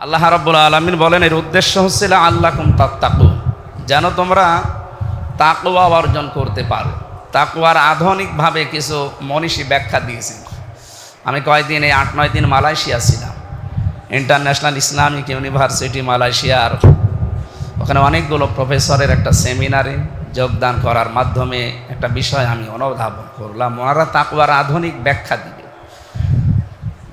আল্লাহ রাব্বুল আলমিন বলেন, এর উদ্দেশ্য হচ্ছিল আল্লাহ কুম তাকু যেন তোমরা তাকুয়া অর্জন করতে পারো। তাকুয়ার আধুনিকভাবে কিছু মনীষী ব্যাখ্যা দিয়েছেন। আমি কয়েকদিন, এই আট নয় দিন মালয়েশিয়া ছিলাম। ইন্টারন্যাশনাল ইসলামিক ইউনিভার্সিটি মালয়েশিয়ার। ওখানে অনেকগুলো প্রফেসরের একটা সেমিনারে যোগদান করার মাধ্যমে একটা বিষয় আমি অনুধাবন করলাম। ওনারা তাকুয়ার আধুনিক ব্যাখ্যা দিবে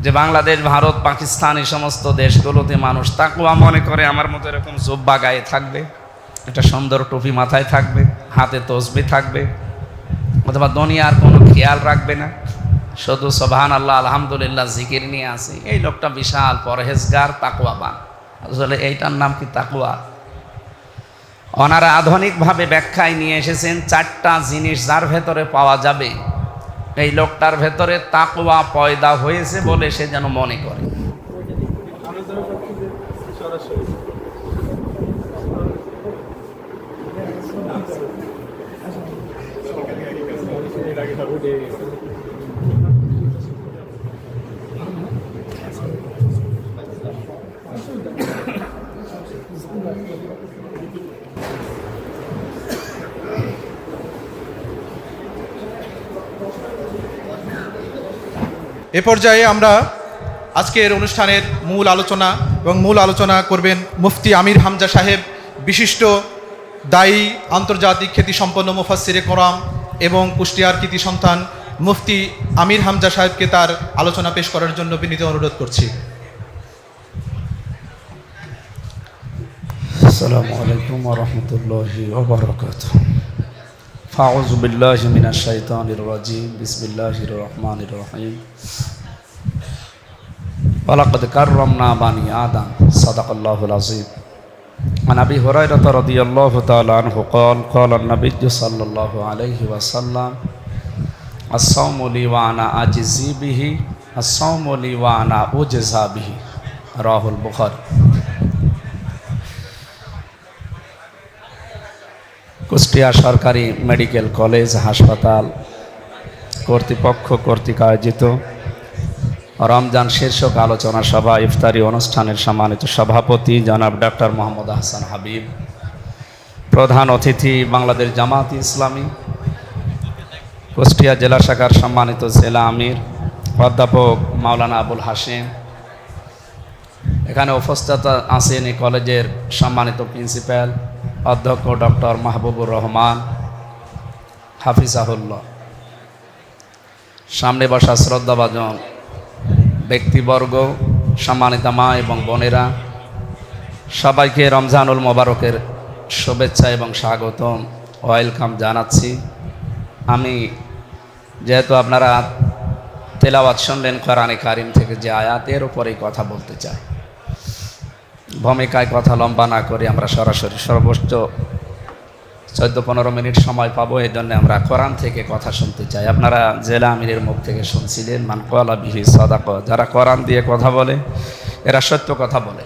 যে বাংলাদেশ, ভারত, পাকিস্তান এই সমস্ত দেশগুলোতে মানুষ তাকুয়া মনে করে, আমার মতো এরকম জোব্বা গায়ে থাকবে, একটা সুন্দর টুপি মাথায় থাকবে, হাতে তসবি থাকবে, অথবা দুনিয়ার কোনো খেয়াল রাখবে না। শুধু সোভান আল্লাহ আলহামদুলিল্লাহ জিকির নিয়ে আসে। এই লোকটা বিশাল পরহেজগার তাকুয়াবান আসলে এইটার নাম কি তাকুয়া ওনারা আধুনিকভাবে ব্যাখ্যায় নিয়ে এসেছেন, চারটা জিনিস যার ভেতরে পাওয়া যাবে। এই লোকটার ভেতরে তাকুয়া পয়দা হয়েছে বলে সে যেন মনে করে। এ পর্যায়ে আমরা আজকের অনুষ্ঠানের মূল আলোচনা এবং মূল আলোচনা করবেন মুফতি আমির হামজা সাহেব, বিশিষ্ট দায়ী আন্তর্জাতিক খ্যাতি সম্পন্ন মুফাসিরে করাম এবং কুষ্টিয়ার কৃতি সন্তান মুফতি আমির হামজা সাহেবকে তার আলোচনা পেশ করার জন্য বিনীত অনুরোধ করছি। আসসালামু আলাইকুম রহমতুল্লাহ الله وبركاته فأعوذ بالله من الشيطان الرجيم بسم الله الرحمن الرحيم ولقد كرمنا بني آدم صدق الله العظيم عن أبي هريرة رضي الله تعالى عنه قال قال النبي صلى الله عليه وسلم الصوم لي وأنا أجزي به الصوم لي وأنا أجزى به رواه البخاري কুষ্টিয়া সরকারি মেডিকেল কলেজ, হাসপাতাল কর্তৃপক্ষ কর্তৃক আয়োজিত রমজান শীর্ষক আলোচনা সভা, ইফতারি অনুষ্ঠানের সম্মানিত সভাপতি জনাব ডাক্তার মোহাম্মদ হাসান হাবিব, প্রধান অতিথি বাংলাদেশ জামাত ইসলামী, কুষ্টিয়া জেলা শাখার সম্মানিত জেলা আমির, অধ্যাপক মাওলানা আবুল হাসিম এখানে উপস্থিত আছেন এই কলেজের সম্মানিত প্রিন্সিপাল অধ্যক্ষ ডক্টর মাহবুবুর রহমান হাফিজ হাফিজাহুল্লাহ। সামনে বসা শ্রদ্ধাভাজন ব্যক্তিবর্গ, সম্মানিত মা এবং বোনেরা, সবাইকে রমজানুল মোবারকের শুভেচ্ছা এবং স্বাগতম, ওয়েলকাম জানাচ্ছি। আমি যেহেতু আপনারা তেলাওয়াত শুনলেন কোরআনে কারিম থেকে যে আয়াতের উপরেই কথা বলতে চাই। ভূমিকায় কথা লম্বা না করে আমরা সরাসরি সর্বোচ্চ চোদ্দ পনেরো মিনিট সময় পাবো এই জন্য আমরা কোরআন থেকে কথা শুনতে চাই। আপনারা জেলা আমিরের মুখ থেকে শুনছিলেন, মান কলা বিহি সদাক যারা কোরআন দিয়ে কথা বলে, এরা সত্য কথা বলে।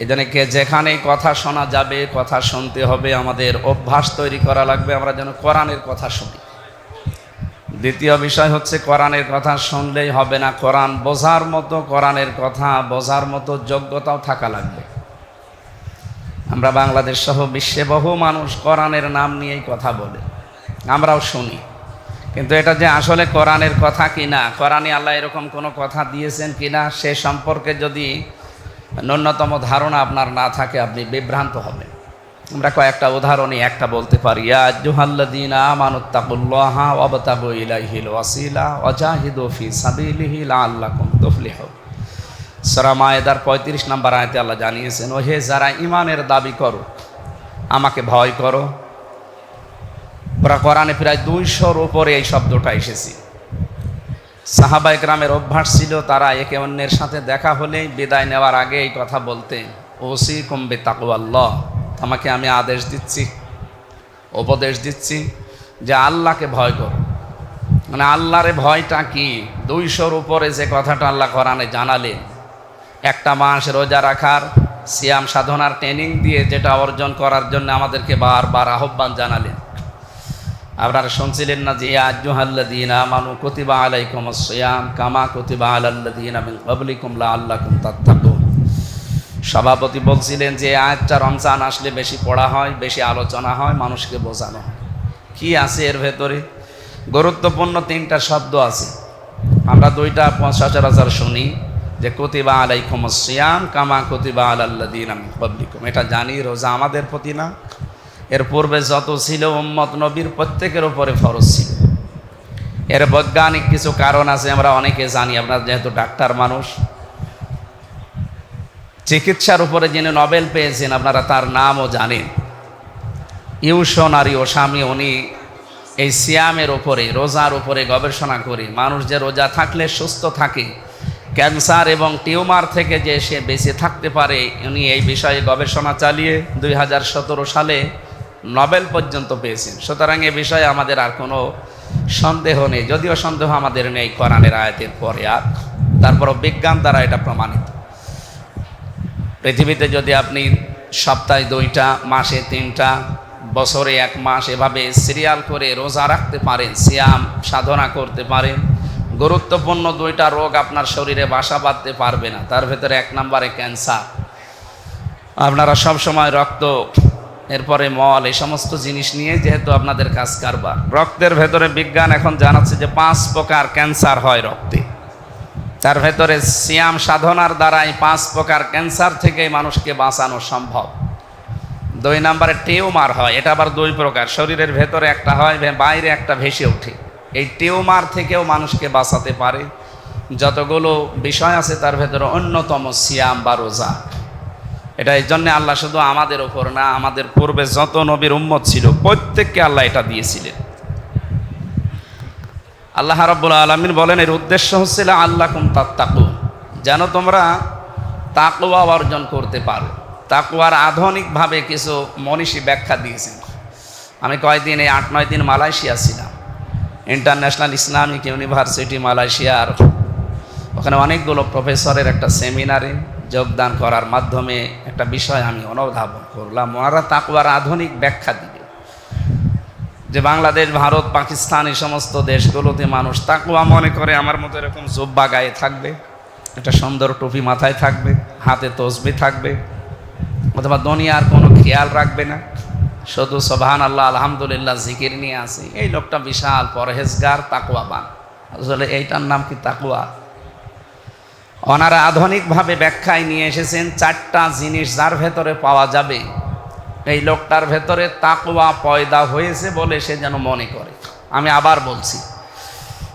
এই জন্য কে যেখানেই কথা শোনা যাবে, কথা শুনতে হবে, আমাদের অভ্যাস তৈরি করা লাগবে, আমরা যেন কোরআনের কথা শুনি। দ্বিতীয় বিষয় হচ্ছে কোরআনের কথা শুনলেই হবে না। কোরআন বোঝার মতো, কোরআনের কথা বোঝার মতো যোগ্যতাও থাকা লাগবে। আমরা বাংলাদেশ সহ বিশ্বে বহু মানুষ কোরআনের নাম নিয়েই কথা বলে। আমরাও শুনি। কিন্তু এটা যে আসলে কোরআনের কথা কিনা কোরআনে আল্লাহ এরকম কোনো কথা দিয়েছেন কিনা সে সম্পর্কে যদি ন্যূনতম ধারণা আপনার না থাকে, আপনি বিভ্রান্ত হবেন। আমরা কয়েকটা উদাহরণই, একটা বলতে পারি জুহাল্লাদিনা আমানুত্তাকুল্লাহ সাবিলিহি মায়েদার 35 নম্বর আয়াতে আল্লাহ জানিয়েছেন ও হে যারা ইমানের দাবি করো, আমাকে ভয় করো। কোরআনে প্রায় দুইশোর উপরে এই শব্দটা এসেছে। সাহাবাই গ্রামের অভ্যাস ছিল তারা একে অন্যের সাথে দেখা হলেই বিদায় নেওয়ার আগে এই কথা বলতেন ওসি কমবে তাকু আল্লাহ তোমাকে আমি আদেশ দিচ্ছি, উপদেশ দিচ্ছি যে আল্লাহকে ভয় করো। মানে আল্লাহরে ভয়টা কি? দুইশোর উপরে যে কথাটা আল্লাহ কোরআনে জানালেন, একটা মাস রোজা রাখার সিয়াম সাধনার ট্রেনিং দিয়ে যেটা অর্জন করার জন্য আমাদেরকে বারবার আহ্বান জানালেন। আপনারা শুনছিলেন না যে আজ্জুহাল্লাদিন আমানু কতিবা আলাইকুম সিয়াম কামা কতিবা আলাল্লাদিন আমিন কবলিকুম লা আল্লাকুম তাত্তাকুন। সভাপতি বলছিলেন যে আয়টা রমজান আসলে বেশি পড়া হয়, বেশি আলোচনা হয়, মানুষকে বোঝানো হয়। কি আছে এর ভেতরে? গুরুত্বপূর্ণ তিনটা শব্দ আছে। আমরা দুইটা সচরাচর শুনি যে, কতিবা আলাইকুম সিয়াম কামা কতিবা আলাল্লাদিন পাবলিকুম এটা জানি, রোজা আমাদের প্রতি না। এর পূর্বে যত ছিল, উম্মত নবীর প্রত্যেকের উপরে ফরজ ছিল। এর বৈজ্ঞানিক কিছু কারণ আছে, আমরা অনেকে জানি আপনার যেহেতু ডাক্তার মানুষ। চিকিৎসার উপরে যিনি নোবেল পেয়েছেন, আপনারা তার নামও জানেন। ইউশনারি ওস্বামী উনি এই সিয়ামের উপরে, রোজার উপরে গবেষণা করে, মানুষ যে রোজা থাকলে সুস্থ থাকে, ক্যান্সার এবং টিউমার থেকে যে সে বেঁচে থাকতে পারে, উনি এই বিষয়ে গবেষণা চালিয়ে দুই হাজার সতেরো সালে নোবেল পর্যন্ত পেয়েছেন। সুতরাং এ বিষয়ে আমাদের আর কোনো সন্দেহ নেই। যদিও সন্দেহ আমাদের নেই কোরআনের আয়াতের পরে আর, তারপরও বিজ্ঞান দ্বারা এটা প্রমাণিত। পৃথিবীতে যদি আপনি সপ্তাহে দুইটা, মাসে তিনটা, বছরে এক মাস এভাবে সিরিয়াল করে রোজা রাখতে পারেন, সিয়াম সাধনা করতে পারেন, গুরুত্বপূর্ণ দুইটা রোগ আপনার শরীরে বাসা বাঁধতে পারবে না, তার ভেতরে এক নম্বরে ক্যান্সার। আপনারা সব সময় রক্ত, এরপরে মল, এই সমস্ত জিনিস নিয়ে যেহেতু আপনাদের কাজ কারবার। রক্তের ভেতরে বিজ্ঞান এখন জানাচ্ছে যে পাঁচ প্রকার ক্যান্সার হয় রক্তে। তার ভেতরে সিয়াম সাধনার দ্বারাই পাঁচ প্রকার ক্যান্সার থেকে মানুষকে বাঁচানো সম্ভব। দুই নম্বরে টিউমার হয়, এটা আবার দুই প্রকার। শরীরের ভেতরে একটা হয় বাইরে একটা ভেসে ওঠে। এই টিউমার থেকেও মানুষকে বাঁচাতে পারে। যতগুলো বিষয় আছে, তার ভেতরে অন্যতম সিয়াম বা রোজা। এটা এই জন্যে আল্লাহ শুধু আমাদের ওপর না, আমাদের পূর্বে যত নবীর উম্মত ছিল, প্রত্যেককে আল্লাহ এটা দিয়েছিলেন। আল্লাহ রাব্বুল আলমিন বলেন, এর উদ্দেশ্য হচ্ছিল আল্লাহ কুম তাত্তাকু যেন তোমরা তাকুয়া অর্জন করতে পারো। তাকুয়ার আধুনিকভাবে কিছু মনীষী ব্যাখ্যা দিয়েছেন। আমি কয়েকদিন এই আট নয় দিন মালয়েশিয়া ছিলাম। ইন্টারন্যাশনাল ইসলামিক ইউনিভার্সিটি মালয়েশিয়ার। ওখানে অনেকগুলো প্রফেসরের একটা সেমিনারে যোগদান করার মাধ্যমে একটা বিষয় আমি অনুধাবন করলাম। ওনারা তাকুয়ার আধুনিক ব্যাখ্যা দিবে যে বাংলাদেশ, ভারত, পাকিস্তান এই সমস্ত দেশগুলোতে মানুষ তাকুয়া মনে করে, আমার মতো এরকম জোব্বা গায়ে থাকবে, একটা সুন্দর টুপি মাথায় থাকবে, হাতে তসবি থাকবে, অথবা দুনিয়ার কোনো খেয়াল রাখবে না। শুধু সোভান আল্লাহ আলহামদুলিল্লাহ, জিকির নিয়ে আসি। এই লোকটা বিশাল পরহেজগার তাকুয়াবান আসলে এইটার নাম কি তাকুয়া ওনারা আধুনিকভাবে ব্যাখ্যায় নিয়ে এসেছেন, চারটা জিনিস যার ভেতরে পাওয়া যাবে। এই লোকটার ভেতরে তাকুয়া পয়দা হয়েছে বলে সে যেন মনে করে। আমি আবার বলছি,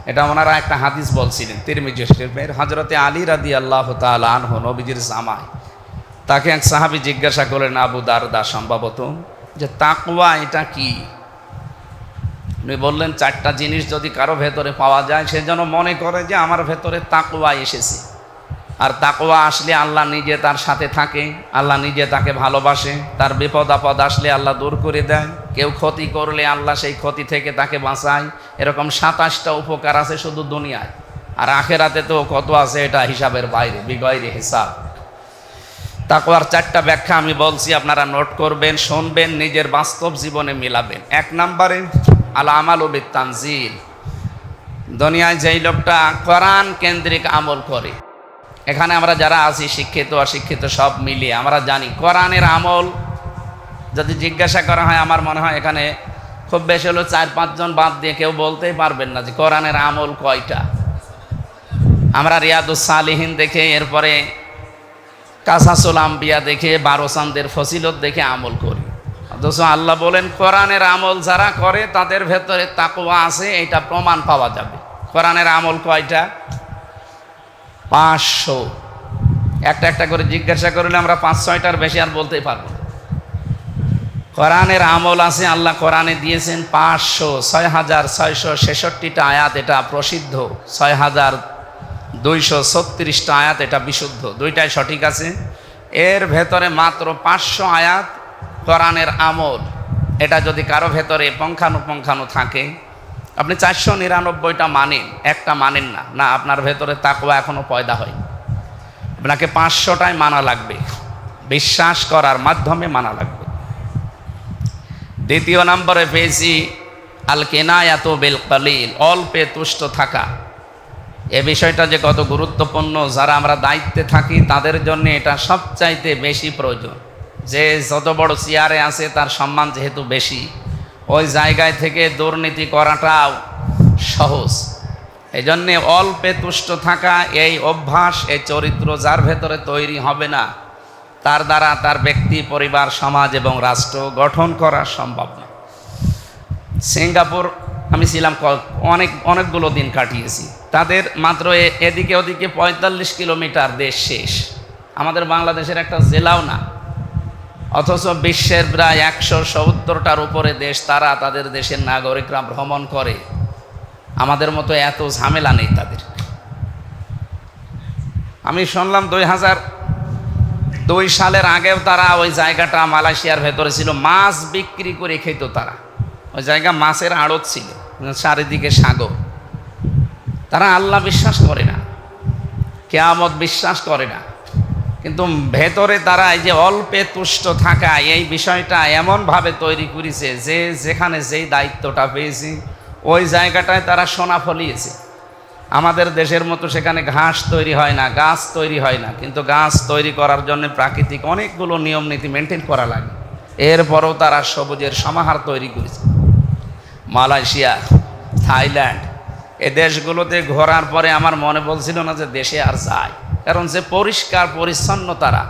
এটা ওনারা একটা হাদিস বলছিলেন, তিরমিজি শরীফের হজরতে আলী রাদি আল্লাহ তাল আনহ, নবীজির জামাই। তাকে এক সাহাবি জিজ্ঞাসা করলেন, আবু দারদা, সম্ভবত যে তাকুয়া এটা কি? উনি বললেন, চারটা জিনিস যদি কারও ভেতরে পাওয়া যায়, সে যেন মনে করে যে আমার ভেতরে তাকুয়া এসেছে। আর তাকওয়া আসলে আল্লাহ নিজে তার সাথে থাকে, আল্লাহ নিজে তাকে ভালোবাসে, তার বিপদ আপদ আসলে আল্লাহ দূর করে দেয়। কেউ ক্ষতি করলে আল্লাহ সেই ক্ষতি থেকে তাকে বাঁচায়। এরকম সাতাশটা উপকার আছে শুধু দুনিয়ায়। আর আখেরাতে তো কত আছে এটা হিসাবের বাইরে, বিগয়রে হিসাব। তাকওয়ার চারটা ব্যাখ্যা আমি বলছি, আপনারা নোট করবেন, শুনবেন, নিজের বাস্তব জীবনে মিলাবেন। এক নম্বরে, আল আমাল তানজিল। দুনিয়ায় যেই লোকটা কোরআন কেন্দ্রিক আমল করে এখানে আমরা যারা আছি, শিক্ষিত, অশিক্ষিত, সব মিলিয়ে আমরা জানি কোরআনের আমল যদি জিজ্ঞাসা করা হয়, আমার মনে হয় এখানে খুব বেশি হলো চার পাঁচজন বাদ দিয়ে কেউ বলতেই পারবেন না যে কোরআনের আমল কয়টা। আমরা রিয়াদুস সালিহীন দেখে, এরপরে কাসাসুল আম্বিয়া দেখে বারো চান্দের ফসিলত দেখে আমল করি। অথচ আল্লাহ বলেন, কোরআনের আমল যারা করে, তাদের ভেতরে তাকুয়া আছে, এটা প্রমাণ পাওয়া যাবে। কোরআনের আমল কয়টা? পাঁচশো। একটা একটা করে জিজ্ঞাসা করলে আমরা পাঁচ ছয়টার বেশি আর বলতেই পারব কোরআনের আমল আছে, আল্লাহ কোরআনে দিয়েছেন পাঁচশো ছয় হাজার ছয়শো ছেষট্টিটা আয়াত এটা প্রসিদ্ধ ছয় হাজার দুইশো ছত্রিশটা আয়াত এটা বিশুদ্ধ। দুইটাই সঠিক আছে। এর ভেতরে মাত্র পাঁচশো আয়াত কোরআনের আমল। এটা যদি কারও ভেতরে পঙ্খানুপঙ্খানু থাকে আপনি চারশো নিরানব্বইটা মানেন, একটা মানেন না। না, আপনার ভেতরে তাকওয়া এখনও পয়দা হয় আপনাকে পাঁচশোটায় মানা লাগবে। বিশ্বাস করার মাধ্যমে মানা লাগবে। দ্বিতীয় নম্বরে পেয়েছি, আল কেনায়াত বেল কালিল, অল্পে তুষ্ট থাকা। এ বিষয়টা যে কত গুরুত্বপূর্ণ, যারা আমরা দায়িত্বে থাকি, তাদের জন্য এটা সবচাইতে বেশি প্রয়োজন। যে যত বড় চেয়ারে আছে, তার সম্মান যেহেতু বেশি ওই জায়গায় থেকে দুর্নীতি করাটাও সহজ। এই জন্যে অল্পে তুষ্ট থাকা এই অভ্যাস এই চরিত্র যার ভেতরে তৈরি হবে না, তার দ্বারা তার ব্যক্তি, পরিবার, সমাজ এবং রাষ্ট্র গঠন করা সম্ভব না। সিঙ্গাপুর, আমি ছিলাম অনেক, অনেকগুলো দিন কাটিয়েছি। তাদের মাত্র এদিকে ওদিকে পঁয়তাল্লিশ কিলোমিটার দেশ শেষ। আমাদের বাংলাদেশের একটা জেলাও না। অথচ বিশ্বের প্রায় একশো সত্তরটার উপরে দেশ তারা তাদের দেশের নাগরিকরা ভ্রমণ করে। আমাদের মতো এত ঝামেলা নেই তাদের। আমি শুনলাম দুই হাজার দুই সালের আগেও তারা ওই জায়গাটা মালয়েশিয়ার ভেতরে ছিল। মাছ বিক্রি করে খেত তারা। ওই জায়গা মাছের আড়ত ছিল, চারিদিকে সাগর। তারা আল্লাহ বিশ্বাস করে না। কেয়ামত বিশ্বাস করে না। কিন্তু ভেতরে তারা এই যে অল্পে তুষ্ট থাকা, এই বিষয়টা এমনভাবে তৈরি করেছে যে যেখানে যেই দায়িত্বটা পেয়েছি, ওই জায়গাটায় তারা সোনা ফলিয়েছে। আমাদের দেশের মতো সেখানে ঘাস তৈরি হয় না, গাছ তৈরি হয় না, কিন্তু গাছ তৈরি করার জন্য প্রাকৃতিক অনেকগুলো নিয়ম নীতি মেনটেন করা লাগে। এরপরও তারা সবুজের সমাহার তৈরি করেছে। মালয়েশিয়া, থাইল্যান্ড, এ দেশগুলোতে ঘোরার পরে আমার মনে বলছিল না যে দেশে আর যায়। কারণ যে পরিষ্কার পরিচ্ছন্ন তারা।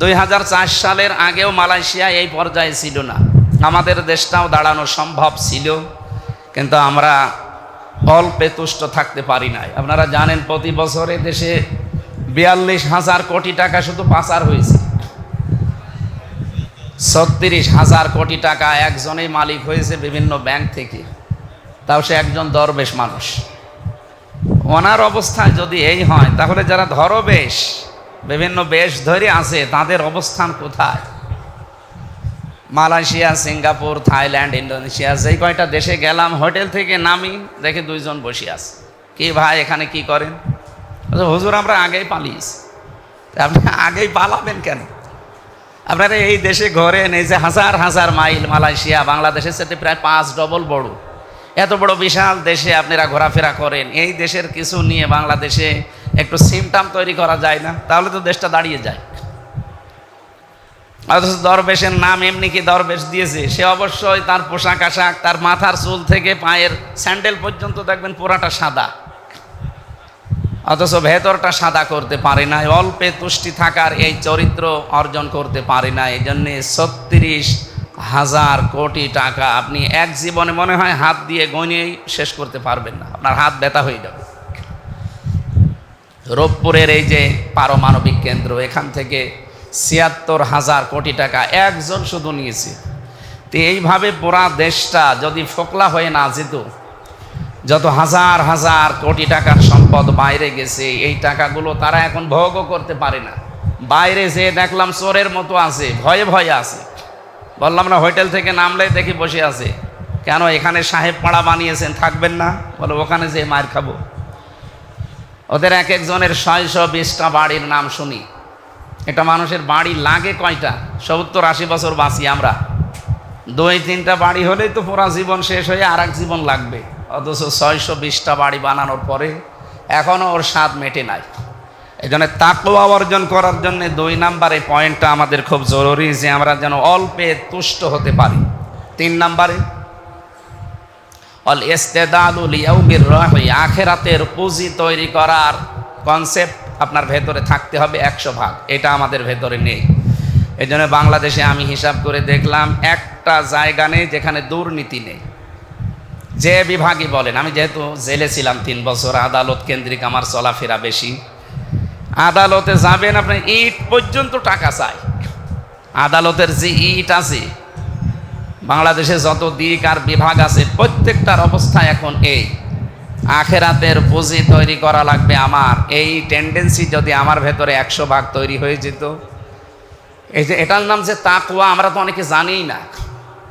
দুই হাজার চার সালের আগেও মালয়েশিয়া এই পর্যায়ে ছিল না। আমাদের দেশটাও দাঁড়ানো সম্ভব ছিল, কিন্তু আমরা অল্পে তুষ্ট থাকতে পারি নাই। আপনারা জানেন প্রতি বছরে দেশে বিয়াল্লিশ হাজার কোটি টাকা শুধু পাচার হয়েছে। ছত্রিশ হাজার কোটি টাকা একজনেই মালিক হয়েছে বিভিন্ন ব্যাংক থেকে। তাও সে একজন দরবেশ মানুষ। ওনার অবস্থায় যদি এই হয়, তাহলে যারা ধরবেশ, বিভিন্ন বেশ ধরে আছে, তাদের অবস্থান কোথায়? মালয়েশিয়া, সিঙ্গাপুর, থাইল্যান্ড, ইন্দোনেশিয়া, যেই কয়টা দেশে গেলাম, হোটেল থেকে নামি, দেখে দুইজন বসে আছে। কি ভাই, এখানে কি করেন? হুজুর, আমরা আগেই পালিয়েছি। আপনি আগেই পালাবেন কেন? আপনারা এই দেশে ঘরেন, এই যে হাজার হাজার মাইল মালয়েশিয়া, বাংলাদেশের সাথে প্রায় পাঁচ ডবল বড়। এত বড় বিশাল দেশে আপনারা ঘোরাফেরা করেন। এই দেশের কিছু নিয়ে বাংলাদেশে একটু সিমটাম তৈরি করা যায় না, তাহলে তো দেশটা দাঁড়িয়ে যায়। অথচ দরবেশের নাম এমনি কি দরবেশ দিয়েছে? সে অবশ্যই তার পোশাক আশাক, তার মাথার চুল থেকে পায়ের স্যান্ডেল পর্যন্ত দেখবেন পুরাটা সাদা। অথচ ভেতরটা সাদা করতে পারে না অল্পে তুষ্টি থাকার এই চরিত্র অর্জন করতে পারে না এই জন্যে ছত্রিশ হাজার কোটি টাকা আপনি এক জীবনে মনে হয় হাত দিয়ে গণিয়েই শেষ করতে পারবেন না। আপনার হাত ব্যথা হয়ে যাবে। রূপপুরের এই যে পারমাণবিক কেন্দ্র, এখান থেকে ছিয়াত্তর হাজার কোটি টাকা একজন শুধু নিয়েছে। তো এইভাবে পুরা দেশটা যদি ফোকলা হয়ে না যেত, যত হাজার হাজার কোটি টাকার সম্পদ বাইরে গেছে, এই টাকাগুলো তারা এখন ভোগও করতে পারে না। বাইরে যে দেখলাম চোরের মতো আছে, ভয়ে ভয়ে আছে। বললাম না, হোটেল থেকে নামলে দেখি বসে আছে। কেন, এখানে সাহেব পাড়া বানিয়েছেন, থাকবেন না? বলো, ওখানে যে মার খাব। ওদের এক একজনের ছয়শো বিশটা বাড়ির নাম শুনি। এটা মানুষের বাড়ি লাগে কয়টা? সত্তর আশি বছর বাঁচি আমরা। দুই, তিনটা বাড়ি হলেই তো পুরা জীবন শেষ হয়ে আর এক জীবন লাগবে। অথচ ছয়শো বিশটা বাড়ি বানানোর পরে এখনও ওর স্বাদ মেটে নাই। এই জন্য তাকওয়া অর্জন করার জন্য দুই নাম্বারে পয়েন্টটা আমাদের খুব জরুরি যে আমরা যেন অল্পে তুষ্ট হতে পারি। তিন নাম্বারে, অল ইস্তেদালুল ইয়াউমির রাহি, আখেরাতের পুঁজি তৈরি করার কনসেপ্ট আপনার ভেতরে থাকতে হবে একশো ভাগ, এটা আমাদের ভেতরে নেই। এই জন্য বাংলাদেশে আমি হিসাব করে দেখলাম একটা জায়গা নেই যেখানে দুর্নীতি নেই। যে বিভাগই বলেন, আমি যেহেতু জেলে ছিলাম তিন বছর, আদালত কেন্দ্রিক আমার চলাফেরা বেশি। আদালতে যাবেন, আপনি ইট পর্যন্ত টাকা চাই। আদালতের যে ইট আছে, বাংলাদেশে যত দিক আর বিভাগ আছে, প্রত্যেকটার অবস্থা এখন এই। আখেরাতের পুঁজি তৈরি করা লাগবে আমার। এই টেন্ডেন্সি যদি আমার ভেতরে একশো ভাগ তৈরি হয়ে যেত, এই যে এটার নাম যে তাকুয়া আমরা তো অনেকে জানিই না।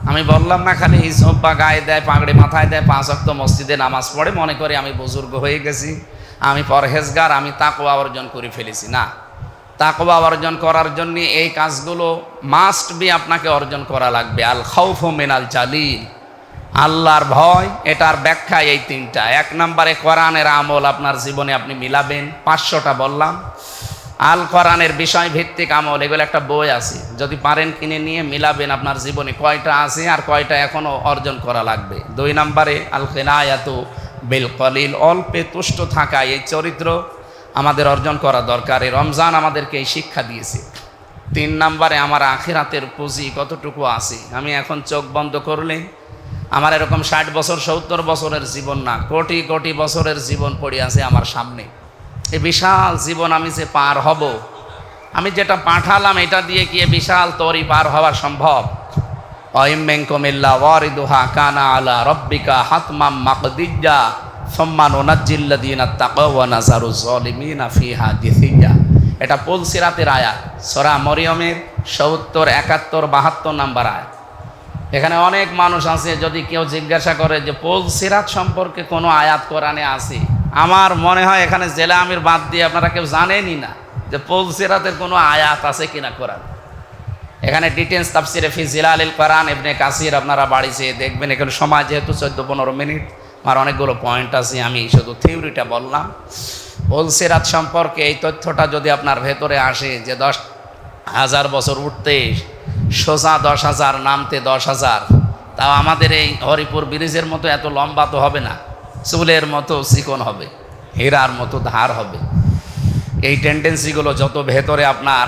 আমি বললাম না খালি হিসব বা গায়ে দেয়, পাগড়ি মাথায় দেয়, পাঁচ অক্ত মসজিদে নামাজ পড়ে, মনে করে আমি বুজুর্গ হয়ে গেছি। আমি পরহেজগার, আমি তাকুয়া অর্জন করে ফেলেছি। না, তাকওয়া অর্জন করার জন্য এই কাজগুলো মাস্ট বি আপনাকে অর্জন করা লাগবে। আল খাউফ মিনাল জালিল। আল্লাহর ভয়, এটার ব্যাখ্যা এই তিনটা। এক নম্বরে কোরআনের আমল আপনার জীবনে আপনি মিলাবেন। পাঁচশোটা বললাম। আল কোরআনের বিষয় ভিত্তিক আমল, এগুলো একটা বই আছে। যদি পারেন কিনে নিয়ে মিলাবেন আপনার জীবনে কয়টা আছে আর কয়টা এখনও অর্জন করা লাগবে। দুই নম্বরে আল কেনায়াতু বিল কলিল, অল্পে তুষ্ট থাকা এই চরিত্র আমাদের অর্জন করা দরকার। এই রমজান আমাদেরকে এই শিক্ষা দিয়েছে। তিন নম্বরে আমার আখিরাতের পুঁজি কতটুকু আছে? আমি এখন চোখ বন্ধ করলে আমার এরকম ষাট বছর, সত্তর বছরের জীবন না, কোটি কোটি বছরের জীবন পড়ে আছে আমার সামনে। এই বিশাল জীবন আমি যে পার হব, আমি যেটা পাঠালাম এটা দিয়ে কি বিশাল তরি পার হওয়া সম্ভব? অহিম্বেঙ্কমিল্লা ওয়ারিদুহা কানা আলা রব্বিকা হাতমাম মাকদিজ্জা সম্মান ওনাজ্জিল্লাদিন তাকওয়া নাজারু ফিহা জিথিয়া এটা পুল সিরাতের আয়াত। সরা মরিয়মের সত্তর, একাত্তর, বাহাত্তর নাম্বার আয়াত। এখানে অনেক মানুষ আছে, যদি কেউ জিজ্ঞাসা করে যে পোল সিরাত সম্পর্কে কোনো আয়াত কোরআনে আছে? আমার মনে হয় এখানে জেলা আমির বাদ দিয়ে আপনারা কেউ জানেনই না যে পোল সিরাতের কোনো আয়াত আছে কিনা কোরআন। এখানে ডিটেলস তাফসিরে ফি জিলালিল কোরআন এমনি কাসির আপনারা বাড়ি দেখবেন। এখানে সময় যেহেতু চোদ্দ পনেরো মিনিট, আমার অনেকগুলো পয়েন্ট আছে, আমি শুধু থিওরিটা বললাম। পোল সিরাত সম্পর্কে এই তথ্যটা যদি আপনার ভেতরে আসে যে দশ হাজার বছর উঠতে সোজা দশ হাজার, নামতে দশ হাজার, তাও আমাদের এই হরিপুর ব্রিজের মতো এত লম্বা তো হবে না, চুলের মতো চিকন হবে, হীরার মতো ধার হবে। এই টেন্ডেন্সিগুলো যত ভেতরে আপনার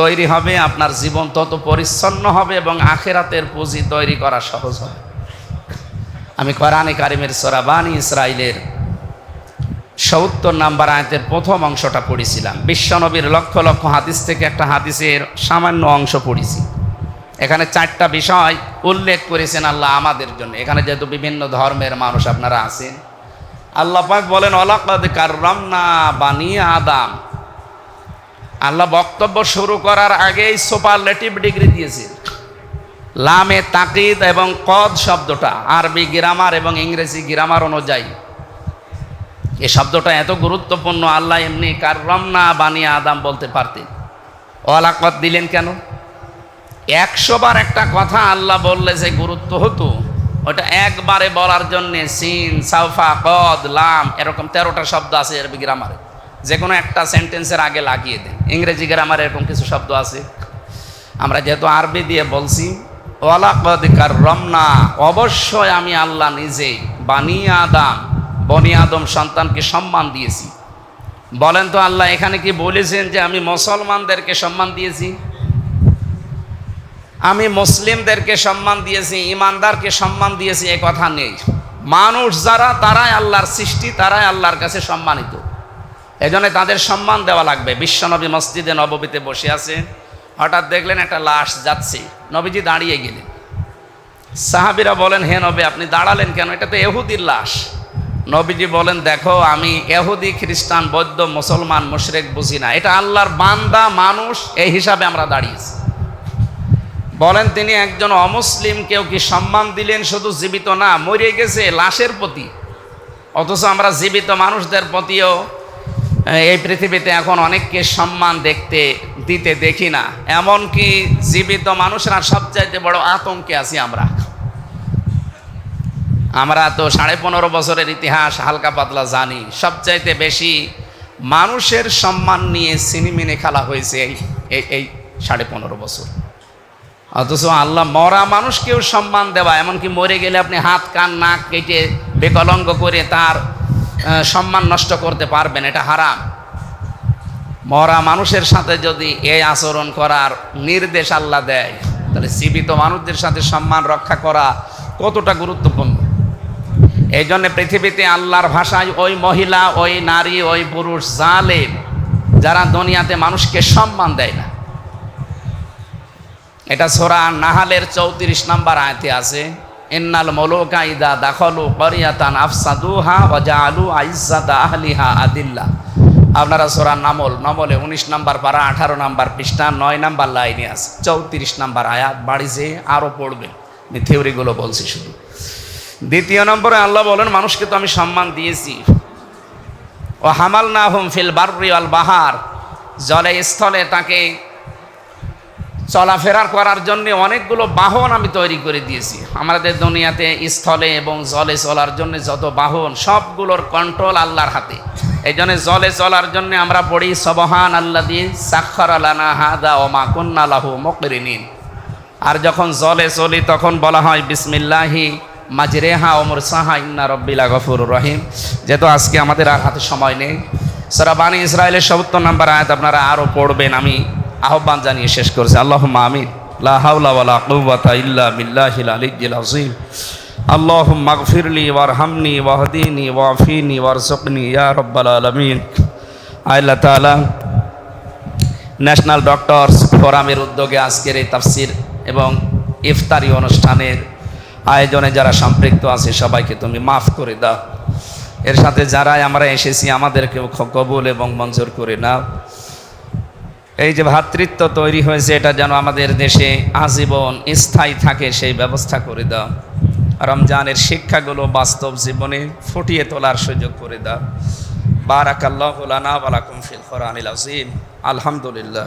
তৈরি হবে, আপনার জীবন তত পরিচ্ছন্ন হবে এবং আখেরাতের পুঁজি তৈরি করা সহজ হবে। আমি কোরআনে কারিমের সোরাবানি ইসরায়েলের সত্তর নাম্বার আয়তের প্রথম অংশটা পড়েছিলাম। বিশ্বনবীর লক্ষ লক্ষ হাদিস থেকে একটা হাদিসের সামান্য অংশ পড়েছি। এখানে চারটা বিষয় উল্লেখ করেছেন আল্লাহ আমাদের জন্য। এখানে যেহেতু বিভিন্ন ধর্মের মানুষ আপনারা আছেন, আল্লাহ পাক বলেন অলাকাদ কার্রামনা বানি আদাম। আল্লাহ বক্তব্য শুরু করার আগেই সুপারলেটিভ ডিগ্রি দিয়েছেন লামে তাকিদ এবং কদ শব্দটা, আরবি গ্রামার এবং ইংরেজি গ্রামার অনুযায়ী। এ শব্দটা এত গুরুত্বপূর্ণ, আল্লাহ এমনি কার্রমনা বানিয়ে আদাম বলতে পারতেন। ওয়ালাকত দিলেন কেন? একশো বার একটা কথা আল্লাহ বললে যে গুরুত্ব হতো, ওটা একবারে বলার জন্যে সিন, সাউফা, কদ, লাম, এরকম তেরোটা শব্দ আছে আরবি গ্রামারে। যে কোনো একটা সেন্টেন্সের আগে লাগিয়ে দেন। ইংরেজি গ্রামারে এরকম কিছু শব্দ আছে। আমরা যেহেতু আরবি দিয়ে বলছি, ওয়ালাকদ কার্রমনা, অবশ্যই আমি আল্লাহ নিজেই বানিয়ে আদাম, বনি আদম সন্তানকে সম্মান দিয়েছি। বলেন তো আল্লাহ, এখানে কি বলেছেন যে আমি মুসলমানদেরকে সম্মান দিয়েছি? আমি মুসলিমদেরকে সম্মান দিয়েছি, ইমানদারকে সম্মান দিয়েছি, এ কথা নেই। মানুষ যারা, তারাই আল্লাহর সৃষ্টি, তারাই আল্লাহর কাছে সম্মানিত। এজন্য তাদের সম্মান দেওয়া লাগবে। বিশ্বনবী মসজিদে নববীতে বসে আছে। হঠাৎ দেখলেন একটা লাশ যাচ্ছে। নবীজি দাঁড়িয়ে গেলেন। সাহাবিরা বলেন, হে নবী, আপনি দাঁড়ালেন কেন? এটা তো এহুদির লাশ। নবীজি বলেন, দেখো, আমি এহুদি, খ্রিস্টান, বৌদ্ধ, মুসলমান, মুশরেক বুঝি না। এটা আল্লাহর বান্দা, মানুষ, এই হিসাবে আমরা দাঁড়িয়েছি। বলেন, তিনি একজন অমুসলিম, কেউ কি সম্মান দিলেন? শুধু জীবিত না, মরে গেছে লাশের প্রতি। অথচ আমরা জীবিত মানুষদের প্রতিও এই পৃথিবীতে এখন অনেককে সম্মান দেখতে, দিতে দেখি না। এমনকি জীবিত মানুষরা সবচাইতে বড় আতঙ্কে আছি আমরা। আমরা তো সাড়ে পনেরো বছরের ইতিহাস হালকা পাতলা জানি। সবচাইতে বেশি মানুষের সম্মান নিয়ে সিনেমিনে খেলা হয়েছে এই এই সাড়ে পনেরো বছর। অথচ আল্লাহ মরা মানুষকেও সম্মান দেওয়া, এমনকি মরে গেলে আপনি হাত, কান, নাক কেটে বেকলঙ্গ করে তার সম্মান নষ্ট করতে পারবেন, এটা হারাম। মরা মানুষের সাথে যদি এই আচরণ করার নির্দেশ আল্লাহ দেয়, তাহলে জীবিত মানুষদের সাথে সম্মান রক্ষা করা কতটা গুরুত্বপূর্ণ? এই জন্য পৃথিবীতে আল্লাহর ভাষায় ওই মহিলা, ওই নারী, ওই পুরুষ, জালেম, যারা দুনিয়াতে মানুষকে সম্মান দেয় না। এটা সোরা নাহালের চৌত্রিশ নাম্বার আয়তে আছে ইন্নাল মলোকা ইদা দাখলু করিয়াতান আফসাদুহা ওয়াজালু আইসাদা আহলিহা আদিল্লা। আপনারা সোরা নামল, নমলে উনিশ নাম্বার পারা, আঠারো নাম্বার পৃষ্ঠা, নয় নাম্বার লাইনে আছে, চৌত্রিশ নাম্বার আয়াত বাড়িছে আরও পড়বে আমি থিওরিগুলো বলছি শুধু। দ্বিতীয় নম্বরে আল্লাহ বলেন, মানুষকে তো আমি সম্মান দিয়েছি। ও হামাল না হুম ফিল বার্রি আল বাহার। জলে স্থলে তাকে চলাফেরা করার জন্য অনেকগুলো বাহন আমি তৈরি করে দিয়েছি। আমাদের দুনিয়াতে স্থলে এবং জলে চলার জন্য যত বাহন, সবগুলোর কন্ট্রোল আল্লাহর হাতে। এই জন্য জলে চলার জন্য আমরা পড়ি সবহান আল্লাহ দিয়ে সাক্ষর আলানা হাদা ও মা কন্যা লাহু মকরিনিন। আর যখন জলে চলি, তখন বলা হয়, বিসমিল্লাহি মাজরেহা ওমর সাহা ইন্না রব্বিলা গফুর রহিম। যেহেতু আজকে আমাদের আর হাতে সময় নেই। সারা বাণী ইসরায়েলের সত্তর নাম্বার আয়াত আপনারা আরও পড়বেন, আমি আহ্বান জানিয়ে শেষ করেছে। আল্লাহ আমিন। আল্লাহ মাগফিরলি ওয়াফিনী ন্যাশনাল ডক্টরস ফোরামের উদ্যোগে আজকের এই তাফসির এবং ইফতারি অনুষ্ঠানের আয়োজনে যারা সম্পৃক্ত আছে, সবাইকে তুমি মাফ করে দাও। এর সাথে যারাই আমরা এসেছি, আমাদেরকেও কবুল এবং মঞ্জুর করে নাও। এই যে ভ্রাতৃত্ব তৈরি হয়েছে, এটা যেন আমাদের দেশে আজীবন স্থায়ী থাকে, সেই ব্যবস্থা করে দাও। রমজানের শিক্ষাগুলো বাস্তব জীবনে ফুটিয়ে তোলার সুযোগ করে দাও। বারাকাল্লাহ আলহামদুলিল্লাহ।